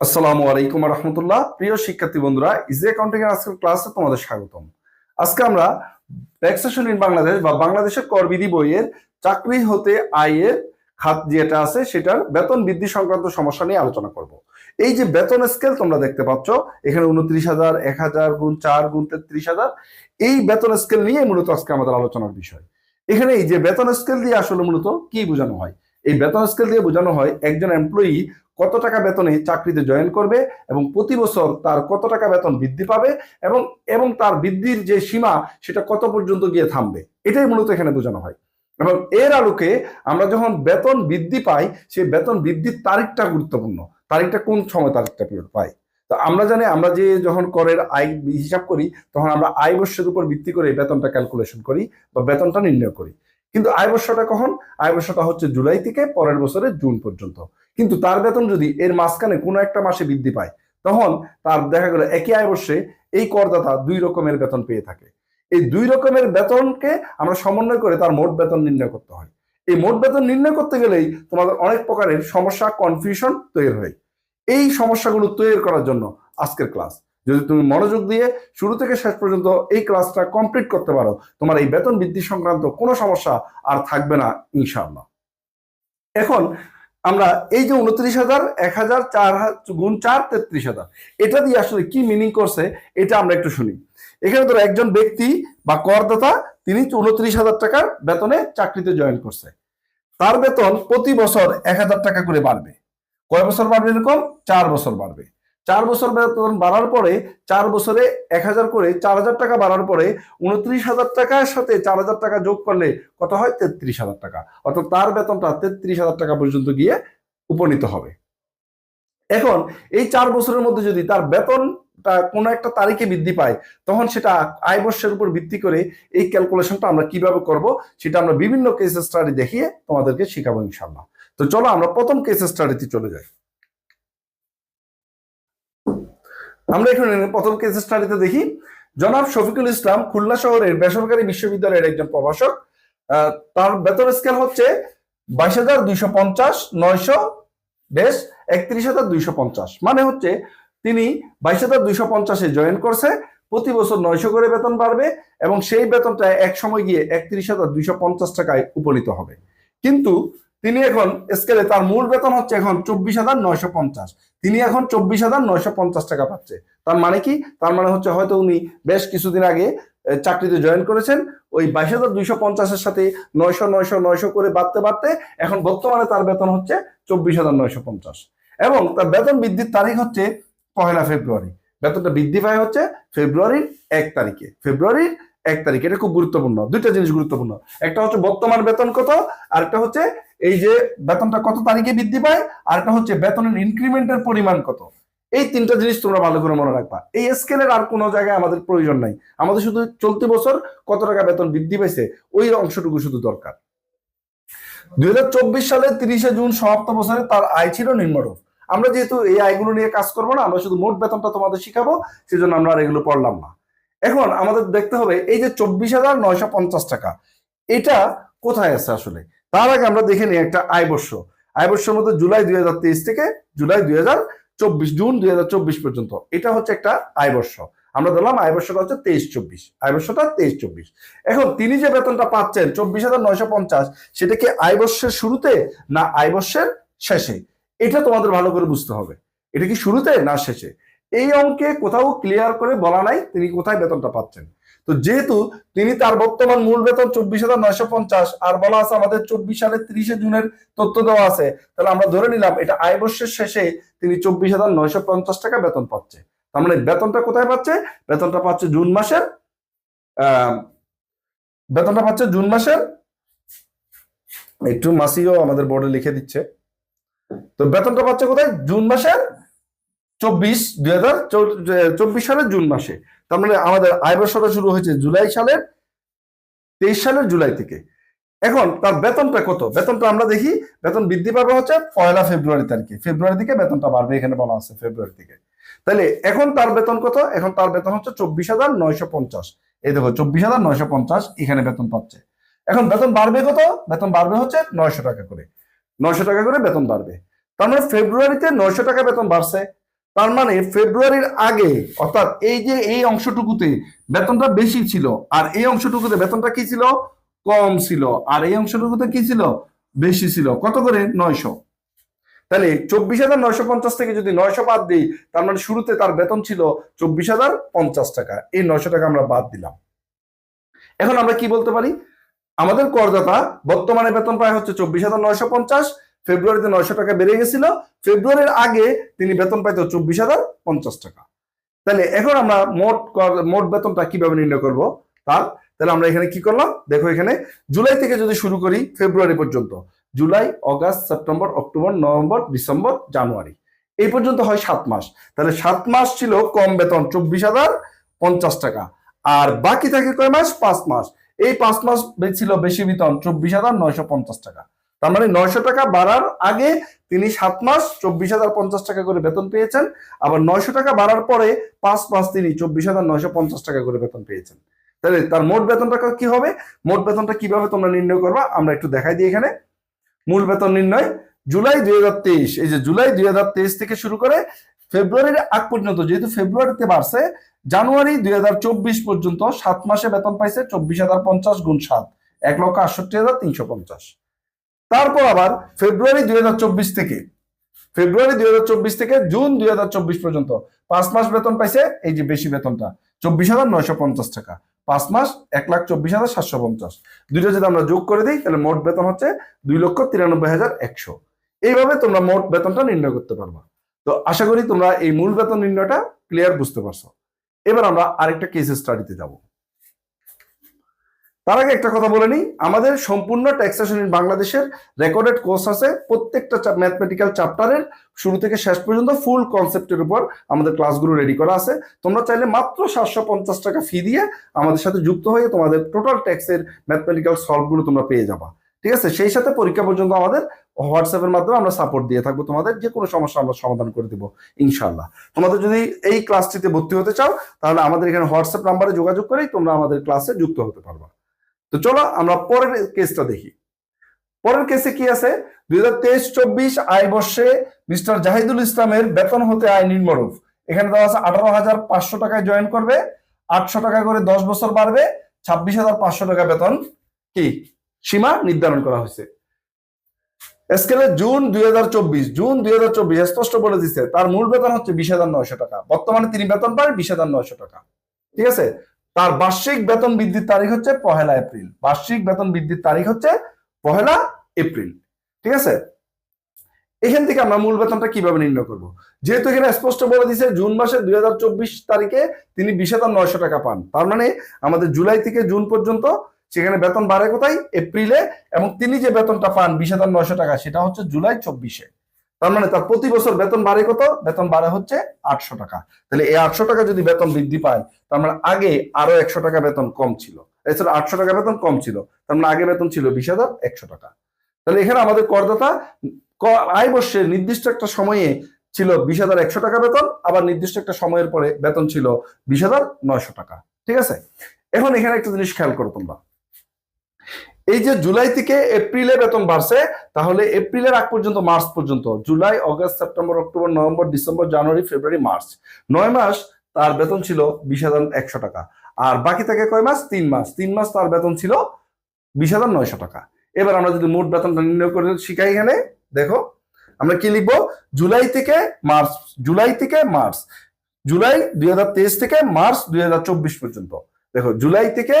আসসালামু আলাইকুম রহমতুল্লাহ প্রিয় শিক্ষার্থী বন্ধুরা ইজি অ্যাকাউন্টিং এর আজকের ক্লাসে তোমাদের স্বাগতম। আজকে আমরা ট্যাক্সেশন ইন বাংলাদেশ বা বাংলাদেশের করবিধি বইয়ের চাকরি হতে আয়ের খাত যেটা আছে, সেটার বেতন বৃদ্ধি সংক্রান্ত সমস্যা নিয়ে আলোচনা করব। এই যে বেতন স্কেল তোমরা দেখতে পাচ্ছ, এখানে উনত্রিশ হাজার, এক হাজার গুণ চার গুণ তেত্রিশ হাজার, এই বেতন স্কেল নিয়ে মূলত আজকে আমাদের আলোচনার বিষয়। এখানে এই যে বেতন স্কেল দিয়ে আসলে মূলত কি বোঝানো হয়? এই বেতন স্কেল দিয়ে বোঝানো হয় একজন এমপ্লয়ি কত টাকা বেতনে চাকরিতে জয়েন করবে এবং প্রতি বছর তার কত টাকা বেতন বৃদ্ধি পাবে এবং এবং তার বৃদ্ধির যে সীমা সেটা কত পর্যন্ত গিয়ে থামবে? এটাই মূলত এখানে বোঝানো হয়। এবং এর আলোকে আমরা যখন বেতন বৃদ্ধি পাই, সেই বেতন বৃদ্ধির তারিখটা গুরুত্বপূর্ণ। তারিখটা কোন সময় তারিখটা পাই? তো আমরা জানি, আমরা যে যখন করের আয় হিসাব করি, তখন আমরা আয় বর্ষের উপর ভিত্তি করে বেতনটা ক্যালকুলেশন করি বা বেতনটা নির্ণয় করি। কিন্তু আয় বর্ষটা কখন? আয় বর্ষটা হচ্ছে জুলাই থেকে পরের বছরের জুন পর্যন্ত। কিন্তু তার বেতন যদি এর মাঝখানে কোনো একটা মাসে বৃদ্ধি পায়, তখন তার দেখা গেল একই আয় বর্ষে এই করদাতা দুই রকমের বেতন পেয়ে থাকে। এই দুই রকমের বেতনকে আমরা সমন্বয় করে তার মোট বেতন নির্ণয় করতে হয়। এই মোট বেতন নির্ণয় করতে গেলেই তোমাদের অনেক প্রকারের সমস্যা কনফিউশন তৈরি হয়। এই সমস্যাগুলো তৈরি করার জন্য আজকের ক্লাস যদি তুমি মনোযোগ দিয়ে শুরু থেকে শেষ পর্যন্ত এই ক্লাসটা কমপ্লিট করতে পারো, তোমার এই বেতন বৃদ্ধি সংক্রান্ত কোনো সমস্যা আর থাকবে না, ইনশাআল্লাহ। এখন আমরা এই যে উনত্রিশ হাজার, এক হাজার, চার গুণ চার, তেত্রিশ হাজার, এটা দিয়ে আসলে কি মিনিং করছে, এটা আমরা একটু শুনি। এখানে ধরো একজন ব্যক্তি বা করদাতা, তিনি উনত্রিশ হাজার টাকার বেতনে চাকরিতে জয়েন করছে। তার বেতন প্রতি বছর এক হাজার টাকা করে বাড়বে। কয় বছর বাড়বে এরকম? চার বছর বাড়বে। চার বছর বেতন বাড়ার পরে চার বছরে এক হাজার করে চার হাজার টাকা বাড়ার পরে উনত্রিশ হাজার টাকার সাথে চার হাজার টাকা যোগ করলে কত হয়? তেত্রিশ হাজার টাকা। অর্থাৎ তার বেতনটা তেত্রিশ হাজার টাকা পর্যন্ত গিয়ে উপনীত হবে। এখন এই চার বছরের মধ্যে যদি তার বেতনটা কোনো একটা তারিখে বৃদ্ধি পায়, তখন সেটা আয় বর্ষের উপর ভিত্তি করে এই ক্যালকুলেশনটা আমরা কীভাবে করব সেটা আমরা বিভিন্ন কেস স্টাডি দেখিয়ে তোমাদেরকে শেখাবো ইনশাল্লাহ তো চলো আমরা প্রথম কেস স্টাডিতে চলে যাই। আমরা এখানে প্রথম কেস স্টাডিতে দেখি, জনাব শফিকুল ইসলাম খুলনা শহরের বেসরকারি বিশ্ববিদ্যালয়ের একজন প্রভাষক তার বেতন স্কেল হচ্ছে বাইশ হাজার দুইশো পঞ্চাশ, নয়শো বেশ একত্রিশ হাজার দুইশো পঞ্চাশ। মানে হচ্ছে তিনি বাইশ হাজার দুইশো পঞ্চাশে জয়েন করছে, প্রতি বছর নয়শো করে বেতন বাড়বে এবং সেই বেতনটা এক সময় গিয়ে একত্রিশ হাজার দুইশো পঞ্চাশ টাকায় উপনীত হবে। কিন্তু তিনি এখন স্কেলে তার মূল বেতন হচ্ছে এখন চব্বিশ হাজার নয়শো পঞ্চাশ। তিনি এখন চব্বিশ হাজার নয়শো পঞ্চাশ টাকা পাচ্ছে। তার মানে কি? তার মানে হচ্ছে হয়তো উনি বেশ কিছুদিন আগে চাকরিতে জয়েন করেছেন। ওই বাইশ হাজার দুইশো পঞ্চাশের সাথে নয়শো নয়শো নয়শো করে বাড়তে বাড়তে এখন বর্তমানে তার বেতন হচ্ছে চব্বিশ হাজার নয়শো পঞ্চাশ। এবং তার বেতন বৃদ্ধির তারিখ হচ্ছে পহেলা ফেব্রুয়ারি। বেতনটা বৃদ্ধি পায় হচ্ছে ফেব্রুয়ারির এক তারিখে। ফেব্রুয়ারির এক তারিখ। এটা খুব গুরুত্বপূর্ণ। দুইটা জিনিস গুরুত্বপূর্ণ। একটা হচ্ছে বর্তমান বেতন কত আরেকটা হচ্ছে এই যে বেতনটা কত তারিখে বৃদ্ধি পায় আরেকটা হচ্ছে বেতনের ইনক্রিমেন্টের পরিমাণ কত। এই তিনটা জিনিস তোমরা ভালো করে মনে রাখবা। এই স্কেলের আর কোনো জায়গায় আমাদের প্রয়োজন নাই। আমাদের শুধু চলতি বছর কত টাকা বেতন বৃদ্ধি পাইছে, ওই অংশটুকু শুধু দরকার। দুই হাজার সালের তিরিশে জুন সমাপ্ত বছরে তার আয় ছিল নিম্নরূপ। আমরা যেহেতু এই আয়গুলো নিয়ে কাজ করব না, আমরা শুধু মোট বেতনটা তোমাদের শিখাবো, সেজন্য আমরা আর এগুলো পড়লাম না। এখন আমাদের দেখতে হবে, এই যে চব্বিশ হাজার নয়শো পঞ্চাশ টাকা, এটা কোথায় আছে আসলে? তার আগে আমরা দেখে নিই একটা আয় বর্ষ আয় বর্ষের মধ্যে জুলাই দুই হাজার তেইশ থেকে জুলাই দুই হাজার চব্বিশ, জুন দুই হাজার চব্বিশ পর্যন্ত। এটা হচ্ছে একটা আয় বর্ষ আমরা ধরলাম আয় বর্ষটা হচ্ছে তেইশ চব্বিশ আয় বর্ষটা তেইশ চব্বিশ। এখন তিনি যে বেতনটা পাচ্ছেন চব্বিশ হাজার নয়শো পঞ্চাশ, সেটা কি আয় বর্ষের শুরুতে না আয় বর্ষের শেষে? এটা তোমাদের ভালো করে বুঝতে হবে। এটা কি শুরুতে না শেষে? এই অঙ্কে কোথাও ক্লিয়ার করে বলা নাই তিনি কোথায় বেতনটা পাচ্ছেন। তো যেহেতু তিনি তার বর্তমান মূল বেতন চব্বিশ হাজার নয়শো পঞ্চাশ, আর বলা আছে আমাদের চব্বিশ সালের তিরিশে জুনের তথ্য দেওয়া আছে, তাহলে আমরা ধরে নিলাম এটা আয় বর্ষের শেষে তিনি চব্বিশ হাজার নয়শো পঞ্চাশ টাকা বেতন পাচ্ছে। তার মানে বেতনটা কোথায় পাচ্ছে? বেতনটা পাচ্ছে জুন মাসের বেতনটা পাচ্ছে জুন মাসের, একটু মাসিও আমাদের বোর্ডে লিখে দিচ্ছে। তো বেতনটা পাচ্ছে কোথায়? জুন মাসের চব্বিশ, দুই হাজার চব্বিশ সালের জুন মাসে। তার মানে আমাদের আয় বর্ষটা শুরু হয়েছে জুলাই সালের, তেইশ সালের জুলাই থেকে। এখন তার বেতনটা কত? বেতনটা আমরা দেখি, বেতন বৃদ্ধি পাবে হচ্ছে পয়লা ফেব্রুয়ারি তারিখে। ফেব্রুয়ারি থেকে বেতনটা বাড়বে, এখানে বলা আছে ফেব্রুয়ারি থেকে। তাহলে এখন তার বেতন কত? এখন তার বেতন হচ্ছে চব্বিশ হাজার নয়শো পঞ্চাশ। এই দেখো, চব্বিশ হাজার নয়শো পঞ্চাশ এখানে বেতন পাচ্ছে। এখন বেতন বাড়বে কত? বেতন বাড়বে হচ্ছে নয়শো টাকা করে। নয়শো টাকা করে বেতন বাড়বে। তার মানে ফেব্রুয়ারিতে নয়শো টাকা বেতন বাড়ছে। তার মানে ফেব্রুয়ারির আগে, অর্থাৎ এই যে এই অংশটুকুতে বেতনটা বেশি ছিল, আর এই অংশটুকুতে বেতনটা কি ছিল? কম ছিল। আর এই অংশটুকুতে কি ছিল? বেশি ছিল। কত করে? নয়শো। তাহলে চব্বিশ হাজার নয়শো পঞ্চাশ থেকে যদি নয়শো বাদ দিই, তার মানে শুরুতে তার বেতন ছিল চব্বিশ হাজার পঞ্চাশ টাকা। এই নয়শো টাকা আমরা বাদ দিলাম। এখন আমরা কি বলতে পারি? আমাদের করদাতা বর্তমানে বেতন পায় হচ্ছে চব্বিশ হাজার নয়শো পঞ্চাশ ফেব্রুয়ারিতে নয়শো টাকা বেড়ে গেছিল। ফেব্রুয়ারির আগে তিনি বেতন পাইতো চব্বিশ হাজার পঞ্চাশ টাকা। তাহলে এখন আমরা মোট মোট বেতনটা কীভাবে নির্ণয় করব? তার, তাহলে আমরা এখানে কি করলাম? দেখো এখানে, জুলাই থেকে যদি শুরু করি ফেব্রুয়ারি পর্যন্ত, July, August, September, October, November, December, January. এই পর্যন্ত হয় সাত মাস। তাহলে সাত মাস ছিল কম বেতন চব্বিশ হাজার পঞ্চাশ টাকা। আর বাকি থাকে কয় মাস? পাঁচ মাস। এই পাঁচ মাস ছিল বেশি বেতন চব্বিশ হাজার নয়শো পঞ্চাশ টাকা। তার মানে নয়শো টাকা বাড়ার আগে তিনি সাত মাস চব্বিশ হাজার পঞ্চাশ টাকা করে বেতন পেয়েছেন, আবার নয়শো টাকা বাড়ার পরে পাঁচ মাস তিনি চব্বিশ হাজার নয়শো পঞ্চাশ টাকা করে বেতন পেয়েছেন। তাহলে তার মোট বেতনটা কি হবে? মোট বেতনটা কীভাবে তোমরা নির্ণয় করবা? আমরা একটু দেখাই দিই এখানে। মূল বেতন নির্ণয়, জুলাই দুই হাজার তেইশ, এই যে জুলাই দুই হাজার তেইশ থেকে শুরু করে ফেব্রুয়ারির আগ পর্যন্ত, যেহেতু ফেব্রুয়ারিতে বাড়ছে, জানুয়ারি দুই হাজার চব্বিশ পর্যন্ত সাত মাসে বেতন পাইছে চব্বিশ হাজার পঞ্চাশ গুণ সাত, এক লক্ষ আটষট্টি হাজার তিনশো পঞ্চাশ। তারপর আবার ফেব্রুয়ারি দুই হাজার চব্বিশ থেকে, ফেব্রুয়ারি দুই হাজার চব্বিশ থেকে জুন দুই হাজার চব্বিশ পর্যন্ত পাঁচ মাস বেতন পাইছে, এই যে বেশি বেতনটা, চব্বিশ হাজার নয়শো পঞ্চাশ টাকা। পাঁচ মাস এক লাখ চব্বিশ হাজার সাতশো পঞ্চাশ। দুইটা যদি আমরা যোগ করে দিই, তাহলে মোট বেতন হচ্ছে দুই লক্ষ তিরানব্বই হাজার একশো। এইভাবে তোমরা মোট বেতনটা নির্ণয় করতে পারবা। তো আশা করি তোমরা এই মূল বেতন নির্ণয়টা ক্লিয়ার বুঝতে পারছ। এবার আমরা আরেকটা কেস স্টাডিতে যাব। তার আগে একটা কথা বলে নিই। আমাদের সম্পূর্ণ ট্যাক্সেশন ইন বাংলাদেশের রেকর্ডেড কোর্স আছে। প্রত্যেকটা ম্যাথমেটিক্যাল চ্যাপ্টারের শুরু থেকে শেষ পর্যন্ত ফুল কনসেপ্টের উপর আমাদের ক্লাসগুলো রেডি করা আছে। তোমরা চাইলে মাত্র সাতশো পঞ্চাশ টাকা ফি দিয়ে আমাদের সাথে যুক্ত হয়ে তোমাদের টোটাল ট্যাক্সের ম্যাথমেটিক্যাল সলভগুলো তোমরা পেয়ে যাবা। ঠিক আছে? সেই সাথে পরীক্ষা পর্যন্ত আমাদের হোয়াটসঅ্যাপের মাধ্যমে আমরা সাপোর্ট দিয়ে থাকব তোমাদের। যে কোনো সমস্যা আমরা সমাধান করে দেবো ইনশাল্লাহ তোমাদের যদি এই ক্লাসটিতে ভর্তি হতে চাও, তাহলে আমাদের এখানে হোয়াটসঅ্যাপ নাম্বারে যোগাযোগ করেই তোমরা আমাদের ক্লাসে যুক্ত হতে পারবা। তো চলো আমরা পরের কেসটা দেখি। পরের কেসে কি আছে? দুই হাজার তেইশ চব্বিশ আয় বর্ষে মিস্টার জাহিদুল ইসলামের বেতন হতে আয় নিম্নরূপ। এখানে দেওয়া আছে আঠারো হাজার পাঁচশো টাকায় জয়েন করবে, আটশো টাকা করে দশ বছর বাড়বে, ছাব্বিশ হাজার পাঁচশো টাকা বেতন কি? সীমা নির্ধারণ করা হয়েছে। স্কেলে জুন দুই হাজার চব্বিশ, জুন দুই হাজার চব্বিশ স্পষ্ট বলে দিচ্ছে তার মূল বেতন হচ্ছে বিশ হাজার নয়শো টাকা। বর্তমানে তিনি বেতন পান বিশ হাজার নয়শো টাকা। ঠিক আছে? তার বার্ষিক বেতন বৃদ্ধির তারিখ হচ্ছে পহেলা এপ্রিল। বার্ষিক বেতন বৃদ্ধির তারিখ হচ্ছে পহেলা এপ্রিল। ঠিক আছে? এখান থেকে আমরা মূল বেতনটা কীভাবে নির্ণয় করব? যেহেতু এখানে স্পষ্ট বলে দিছে, জুন মাসের দুই তারিখে তিনি বিশ হাজার নয়শো টাকা পান। তার মানে আমাদের জুলাই থেকে জুন পর্যন্ত সেখানে বেতন বাড়ে কোথায়? এপ্রিলে। এবং তিনি যে বেতনটা পান, বিশ হাজার নয়শো টাকা, সেটা হচ্ছে জুলাই চব্বিশে। তার মানে তার প্রতি বছর বেতন বাড়ে কত? বেতন বাড়ে হচ্ছে আটশো টাকা। তাহলে এই আটশো টাকা যদি বেতন বৃদ্ধি পায় তার মানে আগে আরও একশো টাকা বেতন কম ছিল। এছাড়া আটশো টাকা বেতন কম ছিল। তার মানে আগে বেতন ছিল বিশ হাজার একশো টাকা। তাহলে এখানে আমাদের করদাতা আয় বর্ষের নির্দিষ্ট একটা সময়ে ছিল বিশ হাজার একশো টাকা বেতন, আবার নির্দিষ্ট একটা সময়ের পরে বেতন ছিল বিশ হাজার নয়শো টাকা। ঠিক আছে? এখন এখানে একটা জিনিস খেয়াল করো তোমরা। এই যে জুলাই থেকে এপ্রিলে বেতন বাড়ছে, তাহলে এপ্রিলের আগ পর্যন্ত, মার্চ পর্যন্ত, July, August, September, October, November, December, January, February, March, নয় মাস তার বেতন ছিল বিশ একশো টাকা। আর বাকি থাকে কয় মাস? তিন মাস। তিন মাস তার বেতন ছিল বিশ নয়শো টাকা। এবার আমরা যদি মোট বেতনটা নির্ণয় করে শিখাই এখানে, দেখো, আমরা কি লিখব? জুলাই থেকে মার্চ, জুলাই থেকে মার্চ, জুলাই দুই হাজার তেইশ থেকে মার্চ দুই হাজার চব্বিশ পর্যন্ত। দেখো, জুলাই থেকে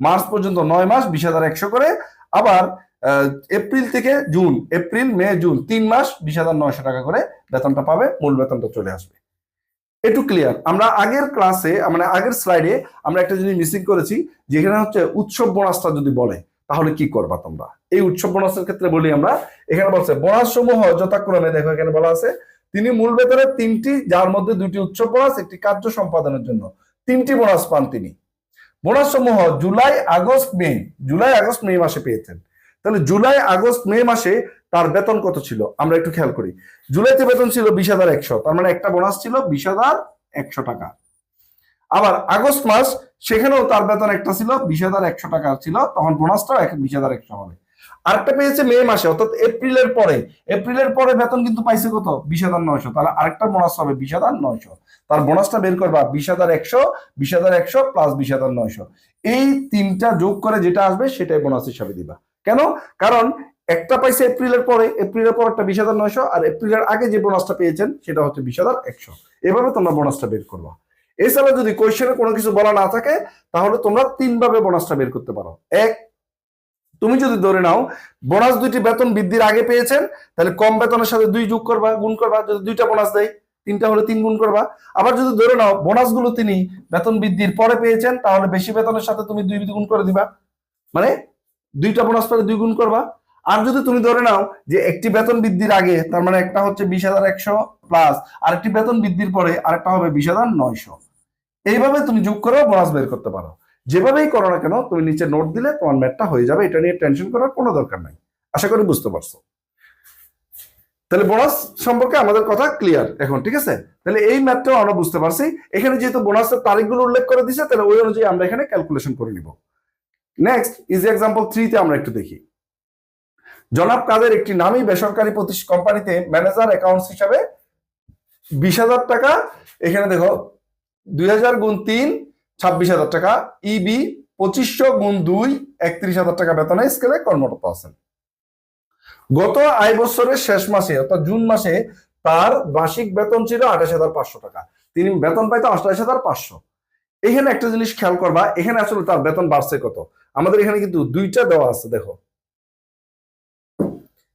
মার্চ পর্যন্ত নয় মাস, বিশ হাজার একশো করে। আবার এপ্রিল থেকে জুন, এপ্রিল, মে, জুন, তিন মাস, বিশ হাজার নয়শো টাকা করে বেতনটা পাবে, মূল বেতনটা চলে আসবে। একটু ক্লিয়ার আমরা আগের ক্লাসে মানে আগের স্লাইডে আমরা একটা জিনিস মিসিং করেছি, যেখানে হচ্ছে উৎসব বোনাসটা যদি বলে, তাহলে কি করবা তোমরা? এই উৎসব বোনাসের ক্ষেত্রে বলি আমরা, এখানে বলছে বোনাস সমূহ যথাক্রমে দেখো এখানে বলা আছে, তিনি মূল বেতনের তিনটি, যার মধ্যে দুটি উৎসব বোনাস একটি কার্য সম্পাদনের জন্য। তিনটি বোনাস পান তিনি। বোনাস সমূহ July, August, May, July, August, May মাসে পেয়েছেন। তাহলে জুলাই, আগস্ট, মে মাসে তার বেতন কত ছিল? আমরা একটু খেয়াল করি। জুলাইতে বেতন ছিল বিশ হাজার একশো, তার মানে একটা বোনাস ছিল বিশ হাজার একশো টাকা। আবার আগস্ট মাস, সেখানেও তার বেতন একটা ছিল বিশ হাজার একশো টাকা ছিল, তখন বোনাসটাও বিশ হাজার একশো হবে। আরেকটা পেয়েছে মে মাসে, অর্থাৎ এপ্রিলের পরে। এপ্রিলের পরে বেতন কিন্তু পাইছে কত? বিশ হাজার নয়শো, তাহলে আরেকটা বোনাস হবে বিশ হাজার নয়শো। তার বোনাসটা বের করবা বিশ হাজার একশো, বিশ হাজার একশো প্লাস বিশ হাজার নয়শো। এই তিনটা যোগ করে যেটা আসবে, সেটাই বোনাস হিসাবে দিবা। কেন? কারণ একটা পাইছে এপ্রিলের পরে, এপ্রিলের পর একটা বিশ হাজার নয়শো, আর এপ্রিলের আগে যে বোনাসটা পেয়েছেন, সেটা হচ্ছে বিশ হাজার একশো। এভাবে তোমরা বোনাসটা বের করবা এছাড়া যদি কোয়েশ্চেনে কোনো কিছু বলা না থাকে, তাহলে তোমরা তিনভাবে বোনাসটা বের করতে পারো। এক, তুমি যদি ধরে নাও বোনাস দুইটি বেতন বৃদ্ধির আগে পেয়েছেন, তাহলে কম বেতনের সাথে দুই যোগ করবা, গুণ করবা, যদি দুইটা বোনাস দেয়, তিনটা হলে তিন গুণ করবা। আবার যদি ধরে নাও বোনাসগুলো তিনি বেতন বৃদ্ধির পরে পেয়েছেন, তাহলে বেশি বেতনের সাথে তুমি দুই গুণ করে দিবা। মানে দুইটা বোনাস পেলে দুই গুণ করবা। আর যদি তুমি ধরে নাও যে একটি বেতন বৃদ্ধির আগে, তার মানে একটা হচ্ছে বিশ হাজার একশো প্লাস আর একটি বেতন বৃদ্ধির পরে আরেকটা হবে বিশ হাজার নয়শো। এইভাবে তুমি যোগ করে বোনাস বের করতে পারো। যেভাবেই করো না কেন, তুমি নিচে নোট দিলে তোমার ম্যাথটা হয়ে যাবে, এটা নিয়ে টেনশন করার কোনো দরকার নাই। আশা করি বুঝতে পারছ। তাহলে বোনাস সম্পর্কে আমাদের কথা ক্লিয়ার এখন, ঠিক আছে? তাহলে এই ম্যাথটাও আমরা বুঝতে পারছি। এখানে যেহেতু বোনাসের তারিখগুলো উল্লেখ করে দিছে, তাহলে ওই অনুযায়ী আমরা এখানে ক্যালকুলেশন করে নিব। নেক্সট ইজি এক্সাম্পল থ্রিতে আমরা একটু দেখি। জনাব কাদের একটি নামী বেসরকারি কোম্পানিতে ম্যানেজার অ্যাকাউন্টস হিসাবে বিশ হাজার টাকা, এখানে দেখো, দুই হাজার গুণ তিন, ছাব্বিশ হাজার টাকা ইবি পঁচিশশো গুণ দুই, একত্রিশ হাজার টাকা বেতনে স্কেলে কর্মরত আছেন। গত আয় বছরের শেষ মাসে, অর্থাৎ জুন মাসে, তার বার্ষিক বেতন ছিল আঠাশ হাজার পাঁচশো টাকা। তিনি বেতন পাইতো আঠাশ হাজার পাঁচশো। এখানে একটা জিনিস খেয়াল করবা, এখানে আসলে তার বেতন বাড়ছে কত? আমাদের এখানে কিন্তু দুইটা দেওয়া আছে, দেখো।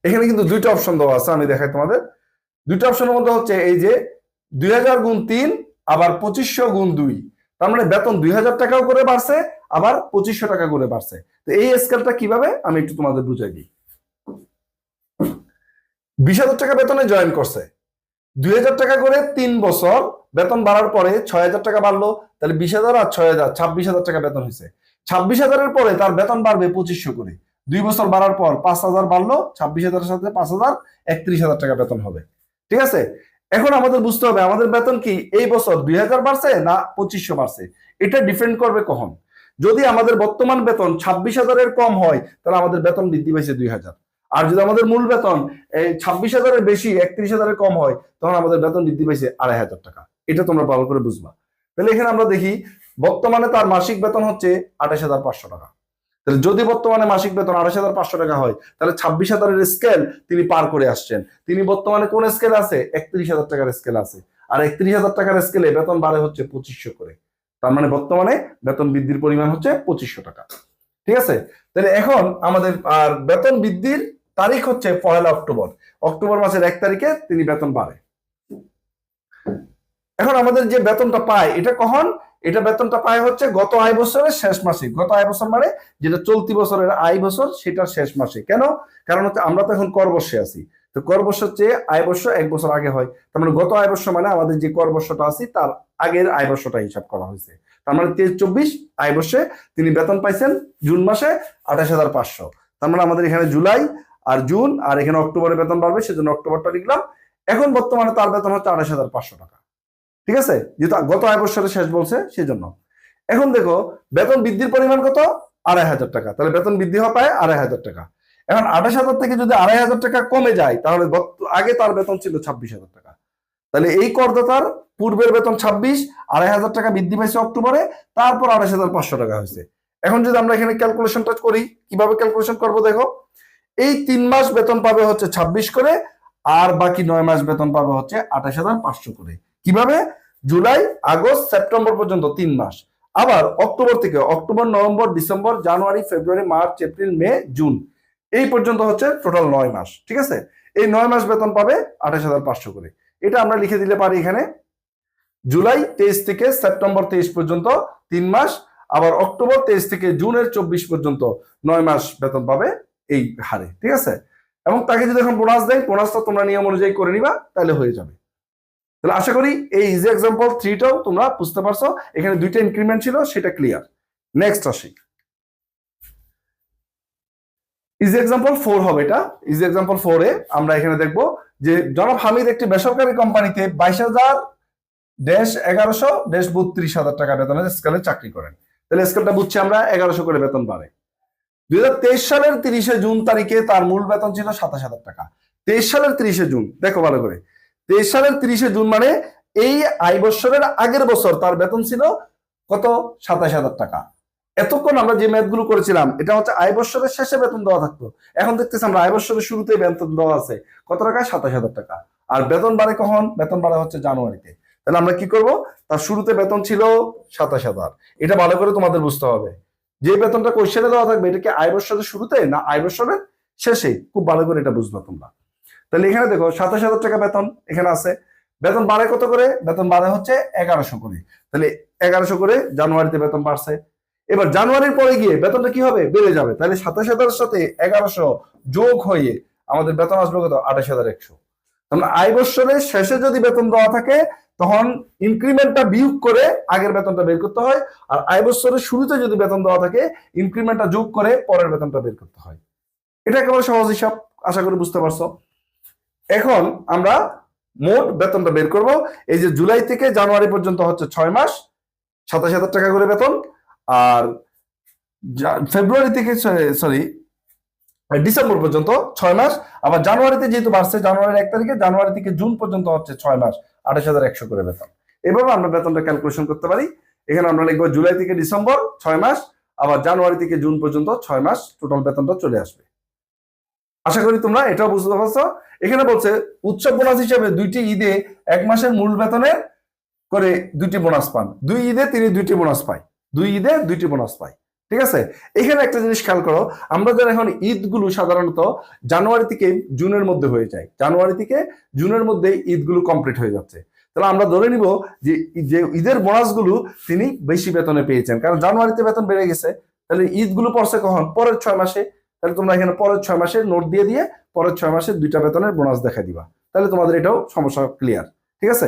এখানে কিন্তু দুইটা অপশন দেওয়া আছে, আমি দেখাই তোমাদের। দুইটা অপশনের মধ্যে হচ্ছে এই যে দুই হাজার গুণ তিন, আবার পঁচিশশো গুণ দুই। তার মানে বেতন দুই হাজার টাকাও করে বাড়ছে, আবার পঁচিশশো টাকা করে বাড়ছে। তো এই স্কেলটা কীভাবে? আমি একটু তোমাদের বুঝাই দিই। বিশ হাজার টাকা বেতনে জয়েন করছে। দুই হাজার টাকা করে তিন বছর বেতন বাড়ার পরে ছয় হাজার টাকা বাড়লো, তাহলে বিশ হাজার আর ছয় হাজার, ছাব্বিশ হাজার টাকা বেতন হয়েছে। ছাব্বিশ হাজারের পরে তার বেতন বাড়বে পঁচিশশো করে। দুই বছর বাড়ার পর পাঁচ হাজার বাড়লো, ছাব্বিশ হাজারের সাথে পাঁচ হাজার, একত্রিশ হাজার টাকা বেতন হবে। ঠিক আছে? এখন আমাদের বুঝতে হবে, আমাদের বেতন কি এই বছর দুই হাজার বাড়ছে না পঁচিশশো বাড়ছে? এটা ডিপেন্ড করবে কখন? যদি আমাদের বর্তমান বেতন ছাব্বিশ হাজারের কম হয়, তাহলে আমাদের বেতন বৃদ্ধি পাইছে দুই হাজার। আর যদি আমাদের মূল বেতন, এই ছাব্বিশ হাজারের বেশি, একত্রিশ হাজারের কম হয়, তখন আমাদের বেতন বৃদ্ধি পাইছে আড়াই হাজার টাকা। এটা তোমরা ভালো করে বুঝবা। তাহলে এখানে আমরা দেখি, বর্তমানে তার মাসিক বেতন হচ্ছে আঠাশ হাজার পাঁচশো টাকা। তাহলে যদি বর্তমানে মাসিক বেতন আঠাশ হাজার পাঁচশো টাকা হয়, তাহলে ছাব্বিশ হাজারের স্কেল তিনি পার করে আসছেন। তিনি বর্তমানে কোন স্কেল আছে? একত্রিশ হাজার টাকার স্কেল আছে। আর একত্রিশ হাজার টাকার স্কেলে বেতন বাড়ে হচ্ছে পঁচিশশো করে। তার মানে বর্তমানে বেতন বৃদ্ধির পরিমাণ হচ্ছে পঁচিশশো টাকা। ঠিক আছে? তাহলে এখন আমাদের আর বেতন বৃদ্ধির তারিখ হচ্ছে পয়লা অক্টোবর। অক্টোবর মাসের এক তারিখে তিনি বেতন বাড়ে এখন আমাদের যে বেতনটা পায়, এটা কখন? এটা বেতনটা পায় হচ্ছে গত আয় বছরের শেষ মাসে। গত আয় বছর মানে যেটা চলতি বছরের আয় বছর, সেটা শেষ মাসে। কেন? কারণ হচ্ছে আমরা তো এখন কর বর্ষে আছি। তো কর বর্ষের চেয়ে আয় বর্ষ এক বছর আগে হয়। তার মানে গত আয় বর্ষ মানে আমাদের যে কর বর্ষটা আছে, তার আগের আয় বর্ষটা হিসাব করা হয়েছে। তার মানে তেইশ চব্বিশ আয় বর্ষে তিনি বেতন পাইছেন জুন মাসে আঠাশ হাজার পাঁচশো। তার মানে আমাদের এখানে জুলাই আর জুন, আর এখানে অক্টোবরে বেতন বাড়বে, সেজন্য অক্টোবরটা লিখলাম। এখন বর্তমানে তার বেতন হচ্ছে আঠাশ হাজার পাঁচশো টাকা। ঠিক আছে? যেহেতু গত আয় বছরের শেষ বলছে, সেজন্য। এখন দেখো, বেতন বৃদ্ধির পরিমাণ কত? আড়াই হাজার টাকা। তাহলে বেতন বৃদ্ধি হওয়া পায় আড়াই হাজার টাকা। এখন আঠাশ হাজার থেকে যদি আড়াই হাজার টাকা কমে যায়, তাহলে আগে তার বেতন ছিল ছাব্বিশ হাজার টাকা। তাহলে এই করদাতার পূর্বের বেতন ছাব্বিশ, আড়াই হাজার টাকা বৃদ্ধি পাইছে অক্টোবরে, তারপর আড়াইশ হাজার পাঁচশো টাকা হয়েছে। এখন যদি আমরা এখানে ক্যালকুলেশনটা করি, কীভাবে ক্যালকুলেশন করব দেখো? এই তিন মাস বেতন পাবে হচ্ছে ছাব্বিশ করে, আর বাকি নয় মাস বেতন পাবে হচ্ছে আঠাশ হাজার পাঁচশো করে। কীভাবে? জুলাই, আগস্ট, সেপ্টেম্বর পর্যন্ত তিন মাস। আবার অক্টোবর থেকে, October, November, December, January, February, March, April, May, June, এই পর্যন্ত হচ্ছে টোটাল নয় মাস, ঠিক আছে? এই নয় মাস বেতন পাবে আঠাশ হাজার পাঁচশো করে। এটা আমরা লিখে দিলে পারি এখানে। জুলাই, তেইশ থেকে সেপ্টেম্বর, তেইশ পর্যন্ত তিন মাস, আবার অক্টোবর, তেইশ থেকে জুনের চব্বিশ পর্যন্ত নয় মাস বেতন পাবে এই হারে, ঠিক আছে? এবং তাকে যদি এখন বোনাস দেয় বোনাসটা তোমরা নিয়ম অনুযায়ী করে নিবা, তাহলে হয়ে যাবে। তাহলে আশা করি এই ইজি এক্সাম্পল থ্রিটাও তোমরা বুঝতে পারছ। এখানে দুইটা ইনক্রিমেন্ট ছিল, সেটা ক্লিয়ার নেক্সট আসি। ইজি এক্সাম্পল ফোর হবে এটা। ইজি এক্সাম্পল ফোরে আমরা এখানে দেখব যে জনাব হামিদ একটি বেসরকারি কোম্পানিতে বাইশ হাজার ড্যাশ এগারোশো, ড্যাশ বত্রিশ হাজার টাকা বেতনের স্কেলে চাকরি করেন। তাহলে স্কেলটা বুঝছি আমরা, এগারোশো করে বেতন বাড়ে। দুই হাজার তেইশ সালের তিরিশে জুন তারিখে তার মূল বেতন ছিল সাতাশ হাজার টাকা। তেইশ সালের তিরিশে জুন, দেখো ভালো করে। তেইশ সালের তিরিশে জুন মানে এই আয় বৎসরের আগের বছর তার বেতন ছিল কত? সাতাশ হাজার টাকা। এতক্ষণ আমরা যে ম্যাথগুলো করেছিলাম, এটা হচ্ছে আয় বৎসরের শেষে বেতন দেওয়া থাকতো। এখন দেখতেছি আমরা আয় বৎসরের শুরুতেই বেতন দেওয়া আছে। কত টাকা? সাতাশ হাজার টাকা। আর বেতন বাড়ে কখন? বেতন বাড়ে হচ্ছে জানুয়ারিতে। তাহলে আমরা কি করব? তার শুরুতে বেতন ছিল সাতাশ হাজার। এটা ভালো করে তোমাদের বুঝতে হবে। যে বেতনটা কোশ্চেনে দেওয়া থাকবে, এটা কি আয় বৎসরের শুরুতে না আয় বৎসরের শেষে খুব ভালো করে এটা বুঝবা তোমরা। তাহলে এখানে দেখো, সাতাশ হাজার টাকা বেতন এখানে আছে। বেতন বাড়ে কত করে? বেতন বাড়ে হচ্ছে এগারোশো করে। তাহলে এগারোশো করে জানুয়ারিতে বেতন বাড়ছে। এবার জানুয়ারির পরে গিয়ে বেতনটা কি হবে? বেড়ে যাবে। তাহলে সাতাশ হাজারের সাথে এগারোশো যোগ হয়ে আমাদের বেতন আসবে কত? আঠাশ হাজার একশো। আয় বৎসরের শেষে যদি বেতন দেওয়া থাকে, তখন ইনক্রিমেন্টটা বিয়োগ করে আগের বেতনটা বের করতে হয়। আর আয় বৎসরের শুরুতে যদি বেতন দেওয়া থাকে ইনক্রিমেন্টটা যোগ করে পরের বেতনটা বের করতে হয়। এটা একেবারে সহজ হিসাব, আশা করি বুঝতে পারছ। এখন আমরা মোট বেতনটা বের করব। এই যে জুলাই থেকে জানুয়ারি পর্যন্ত হচ্ছে ছয় মাস, সাতাশ হাজার টাকা করে বেতন। আর ফেব্রুয়ারি থেকে সরি ডিসেম্বর পর্যন্ত ছয় মাস, আবার জানুয়ারিতে যেহেতু বাড়ছে, জানুয়ারির এক তারিখে, জানুয়ারি থেকে জুন পর্যন্ত হচ্ছে ছয় মাস, আঠাশ হাজার একশো করে বেতন। এভাবে আমরা বেতনটা ক্যালকুলেশন করতে পারি। এখানে আমরা লিখব জুলাই থেকে ডিসেম্বর ছয় মাস, আবার জানুয়ারি থেকে জুন পর্যন্ত ছয় মাস টোটাল বেতনটা চলে আসবে। আশা করি তোমরা এটাও বুঝতে পারছ। এখানে বলছে, উৎসব বোনাস হিসেবে দুইটি ঈদে এক মাসের মূল বেতনের করে দুইটি বোনাস পান। দুই ঈদে তিনি দুইটি বোনাস পায়। দুই ঈদে দুইটি বোনাস পায়। ঠিক আছে? এখানে একটা জিনিস খেয়াল করো, আমরা যারা এখন ঈদগুলো সাধারণত জানুয়ারি থেকে জুনের মধ্যে হয়ে যায়। জানুয়ারি থেকে জুনের মধ্যে ঈদগুলো কমপ্লিট হয়ে যাচ্ছে। তাহলে আমরা ধরে নিব যে যে ঈদের বোনাসগুলো তিনি বেশি বেতনে পেয়েছেন। কারণ জানুয়ারিতে বেতন বেড়ে গেছে। তাহলে ঈদগুলো পড়ছে কখন? পরের ছয় মাসে। তাহলে তোমরা এখানে পরের ছয় মাসে নোট দিয়ে দিয়ে পরের ছয় মাসে দুইটা বেতনের বোনাস দেখা দিবা। তাহলে তোমাদের এটাও সমস্যা ক্লিয়ার ঠিক আছে?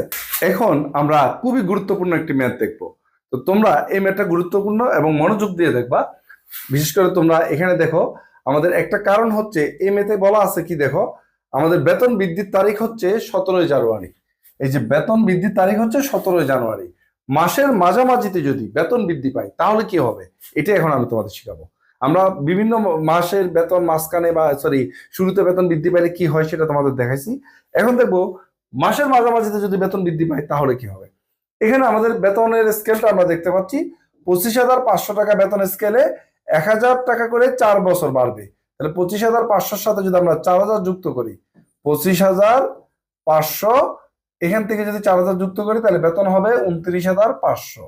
এখন আমরা খুবই গুরুত্বপূর্ণ একটি ম্যাথ দেখব। তো তোমরা এই ম্যাথটা গুরুত্বপূর্ণ এবং মনোযোগ দিয়ে দেখবা। বিশেষ করে তোমরা এখানে দেখো, আমাদের একটা কারণ হচ্ছে, এই মেতে বলা আছে কি দেখো, আমাদের বেতন বৃদ্ধির তারিখ হচ্ছে সতেরোই জানুয়ারি। এই যে বেতন বৃদ্ধির তারিখ হচ্ছে সতেরোই জানুয়ারি। মাসের মাঝামাঝিতে যদি বেতন বৃদ্ধি পায়, তাহলে কি হবে? এটা এখন আমি তোমাদের শেখাবো। আমরা বিভিন্ন মাসের বেতন মাঝখানে বা সরি শুরুতে বেতন বৃদ্ধি পাইলে কি হয় সেটা তোমাদের দেখাইছি। এখন দেখব, মাসের মাঝামাঝিতে যদি বেতন বৃদ্ধি পায়, তাহলে কি হবে? এখানে আমাদের বেতনের স্কেলটা আমরা দেখতে পাচ্ছি। পঁচিশ হাজার পাঁচশো টাকা বেতন স্কেলে এক হাজার টাকা করে চার বছর বাড়বে। তাহলে পঁচিশ হাজার পাঁচশোর সাথে যদি আমরা চার হাজার যুক্ত করি, পঁচিশ হাজার পাঁচশো, এখান থেকে যদি চার হাজার যুক্ত করি, তাহলে বেতন হবে উনত্রিশ হাজার পাঁচশো।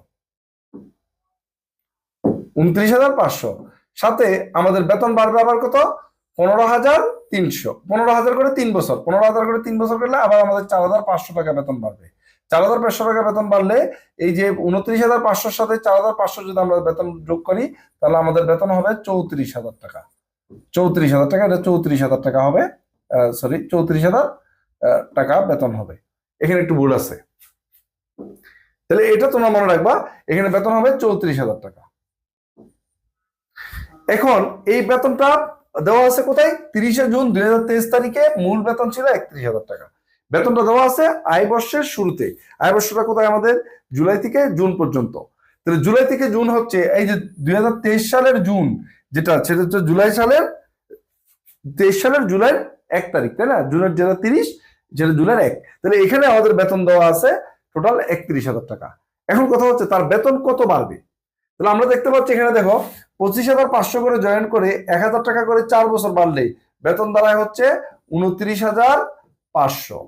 উনত্রিশ হাজার পাঁচশো। সাথে আমাদের বেতন বাড়বে আবার কত? পনেরো হাজার তিনশো। পনেরো হাজার করে তিন বছর। পনেরো হাজার করে তিন বছর করলে আবার আমাদের চার হাজার পাঁচশো টাকা বেতন বাড়বে। চার হাজার পাঁচশো টাকা বেতন বাড়লে এই যে উনত্রিশ হাজার পাঁচশোর সাথে চার হাজার পাঁচশো যদি আমরা বেতন যোগ করি, তাহলে আমাদের বেতন হবে চৌত্রিশ হাজার টাকা। চৌত্রিশ হাজার টাকা, এটা চৌত্রিশ হাজার টাকা হবে সরি চৌত্রিশ হাজার টাকা বেতন হবে। এখানে একটু ভুল আছে। তাহলে এটা তোমরা মনে রাখবা, এখানে বেতন হবে চৌত্রিশ হাজার টাকা। এখন এই বেতনটা দেওয়া আছে কোথায়? তিরিশে জুন দুই হাজার তেইশ তারিখে, মূল বেতন ছিল একত্রিশ হাজার টাকা। বেতনটা দেওয়া আছে আয় বর্ষের শুরুতে। আয় বর্ষটা কোথায় আমাদের? জুলাই থেকে জুন পর্যন্ত। তাহলে জুলাই থেকে জুন হচ্ছে, এই যে দুই হাজার তেইশ সালের জুন যেটা, সেটা হচ্ছে জুলাই সালের, তেইশ সালের জুলাই এক তারিখ, তাই না? জুনের যেটা তিরিশ যেটা জুলাইয়ের এক। তাহলে এখানে আমাদের বেতন দেওয়া আছে টোটাল একত্রিশ হাজার টাকা। এখন কথা হচ্ছে তার বেতন কত বাড়বে? তাহলে আমরা দেখতে পাচ্ছি এখানে দেখো, পঁচিশ হাজার পাঁচশো করে জয়েন করে এক হাজার টাকা করে চার বছর বাড়লেই বেতন দাঁড়ায় হচ্ছে উনত্রিশ হাজার পাঁচশো।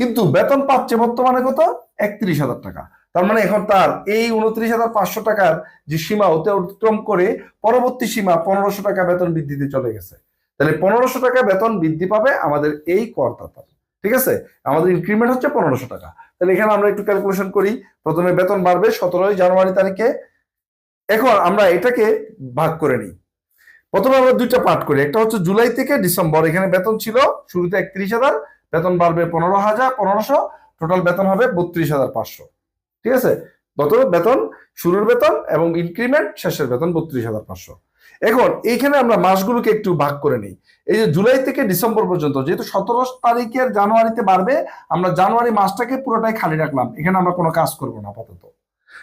কিন্তু বেতন পাচ্ছে বর্তমানে কত? একত্রিশ হাজার টাকা। তার মানে এখন তার এই উনত্রিশ হাজার পাঁচশো টাকার যে সীমা অতিক্রম করে পরবর্তী সীমা পনেরোশো টাকা বেতন বৃদ্ধিতে চলে গেছে। তাহলে পনেরোশো টাকা বেতন বৃদ্ধি পাবে আমাদের এই করদাতার ঠিক আছে? আমাদের ইনক্রিমেন্ট হচ্ছে পনেরোশো টাকা। তাহলে এখানে আমরা একটু ক্যালকুলেশন করি। প্রথমে বেতন বাড়বে সতেরোই জানুয়ারি তারিখে। এখন আমরা এটাকে ভাগ করে নিই। প্রথমে আমরা দুইটা পার্ট করি। একটা হচ্ছে জুলাই থেকে ডিসেম্বর। এখানে বেতন ছিল শুরুতে একত্রিশ হাজার বেতন বাড়বে পনেরো হাজার, পনেরোশো টোটাল বেতন হবে বত্রিশ হাজার পাঁচশো। ঠিক আছে? গত বেতন, শুরুর বেতন এবং ইনক্রিমেন্ট শেষের বেতন বত্রিশ হাজার পাঁচশো। এখন, এইখানে আমরা মাসগুলোকে একটু ভাগ করে নিই। এই যে জুলাই থেকে ডিসেম্বর পর্যন্ত, যেহেতু সতেরো তারিখের জানুয়ারিতে বাড়বে, আমরা জানুয়ারি মাসটাকে পুরোটাই খালি রাখলাম। এখানে আমরা কোনো কাজ করব না আপাতত।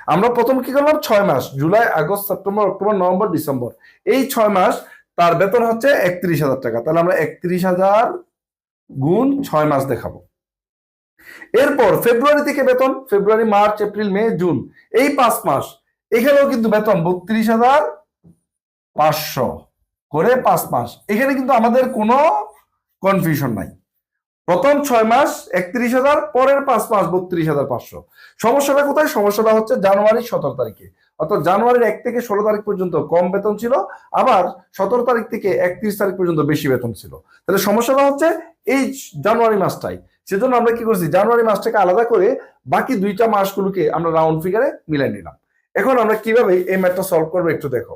আমরা প্রথম কি করলাম? ছয় মাস, July, August, September, October, November, December. এই ছয় মাস তার বেতন হচ্ছে একত্রিশ হাজার টাকা। তাহলে আমরা একত্রিশ হাজার গুণ ছয় মাস দেখাবো। এরপর ফেব্রুয়ারি থেকে বেতন, February, March, April, May, June, এই পাঁচ মাস, এখানেও কিন্তু বেতন বত্রিশ হাজার পাঁচশো করে পাঁচ মাস। এখানে কিন্তু আমাদের কোনো কনফিউশন নাই। প্রথম ছয় মাস একত্রিশ হাজার, পরের পাঁচ মাস বত্রিশ হাজার পাঁচশো। সমস্যাটা কোথায়? সমস্যাটা হচ্ছে জানুয়ারির সতেরো তারিখে। অর্থাৎ জানুয়ারির এক থেকে ষোলো তারিখ পর্যন্ত কম বেতন ছিল, আবার সতেরো তারিখ থেকে একত্রিশ তারিখ পর্যন্ত বেশি বেতন ছিল। তাহলে সমস্যাটা হচ্ছে এই জানুয়ারি মাসটাই। সেজন্য আমরা কি করছি? জানুয়ারি মাসটাকে আলাদা করে বাকি দুইটা মাসগুলোকে আমরা রাউন্ড ফিগারে মিলাই নিলাম। এখন আমরা কীভাবে এই ম্যাথটা সলভ করব একটু দেখো।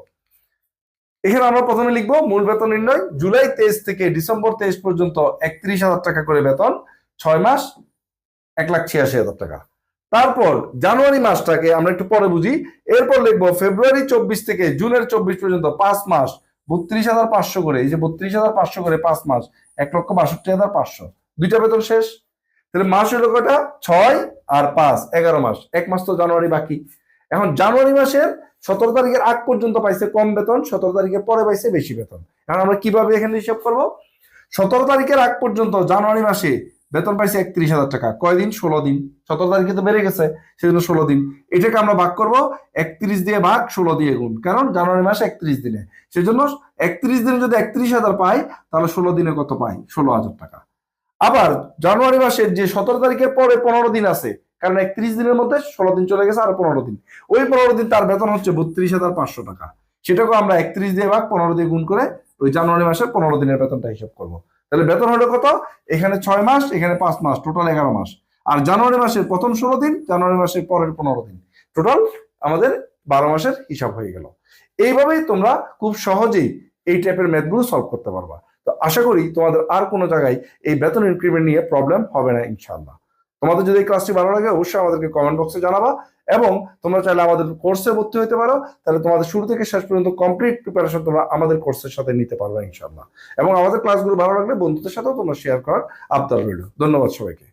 এখানে আমরা প্রথমে লিখব, মূল বেতন নির্ণয়, জুলাই তেইশ থেকে ডিসেম্বর তেইশ পর্যন্ত একত্রিশ হাজার টাকা করে বেতন, ছয় মাস, এক লাখ ছিয়াশি হাজার টাকা। তারপর জানুয়ারি মাসটাকে আমরা একটু পরে বুঝি। এরপর লিখব ফেব্রুয়ারি চব্বিশ থেকে জুনের চব্বিশ পর্যন্ত পাঁচ মাস, বত্রিশ হাজার পাঁচশো করে, এই যে বত্রিশ হাজার পাঁচশো করে পাঁচ মাস, এক লক্ষ বাষট্টি হাজার পাঁচশো। দুইটা বেতন শেষ। তাহলে মাস হলো কটা ছয় আর পাঁচ, এগারো মাস। এক মাস তো জানুয়ারি বাকি। এখন জানুয়ারি মাসের সতেরো তারিখের আগ পর্যন্ত পাইছে কম বেতন, সতেরো তারিখের পরে পাইছে বেশি বেতন। এখন আমরা কীভাবে এখানে হিসাব করব? সতেরো তারিখের আগ পর্যন্ত জানুয়ারি মাসে বেতন পাইছে একত্রিশ হাজার টাকা। কয়দিন ষোলো দিন। সতেরো তারিখে তো বেড়ে গেছে, সেজন্য ষোলো দিন। এটাকে আমরা ভাগ করব, একত্রিশ দিয়ে ভাগ, ষোলো দিয়ে গুণ। কারণ জানুয়ারি মাসে একত্রিশ দিনে। সেজন্য একত্রিশ দিনে যদি একত্রিশ হাজার পাই, তাহলে ষোলো দিনে কত পাই? ষোলো হাজার টাকা। আবার জানুয়ারি মাসের যে সতেরো তারিখের পরে পনেরো দিন আছে, কারণ একত্রিশ দিনের মধ্যে ষোলো দিন চলে গেছে আর পনেরো দিন। ওই পনেরো দিন তার বেতন হচ্ছে বত্রিশ হাজার পাঁচশো টাকা। সেটাকে আমরা একত্রিশ দিয়ে ভাগ, পনেরো দিয়ে গুণ করে ওই জানুয়ারি মাসের পনেরো দিনের বেতনটা হিসাব করব। তাহলে বেতন হলো কত? এখানে ছয় মাস, এখানে পাঁচ মাস টোটাল এগারো মাস। আর জানুয়ারি মাসের প্রথম ষোলো দিন, জানুয়ারি মাসের পরের পনেরো দিন। টোটাল আমাদের বারো মাসের হিসাব হয়ে গেল। এইভাবেই তোমরা খুব সহজেই এই টাইপের ম্যাথগুলো সলভ করতে পারবা। তো আশা করি তোমাদের আর কোনো জায়গায় এই বেতন ইনক্রিমেন্ট নিয়ে প্রবলেম হবে না ইনশাল্লাহ তোমাদের যদি এই ক্লাসটি ভালো লাগে, অবশ্যই আমাদেরকে কমেন্ট বক্সে জানাবা এবং তোমরা চাইলে আমাদের কোর্সে ভর্তি হতে পারো। তাহলে তোমাদের শুরু থেকে শেষ পর্যন্ত কমপ্লিট প্রিপারেশন তোমরা আমাদের কোর্সের সাথে নিতে পারবে ইনশাল্লাহ এবং আমাদের ক্লাসগুলো ভালো লাগলে বন্ধুদের সাথেও তোমরা শেয়ার করার আবদার রইল। ধন্যবাদ সবাইকে।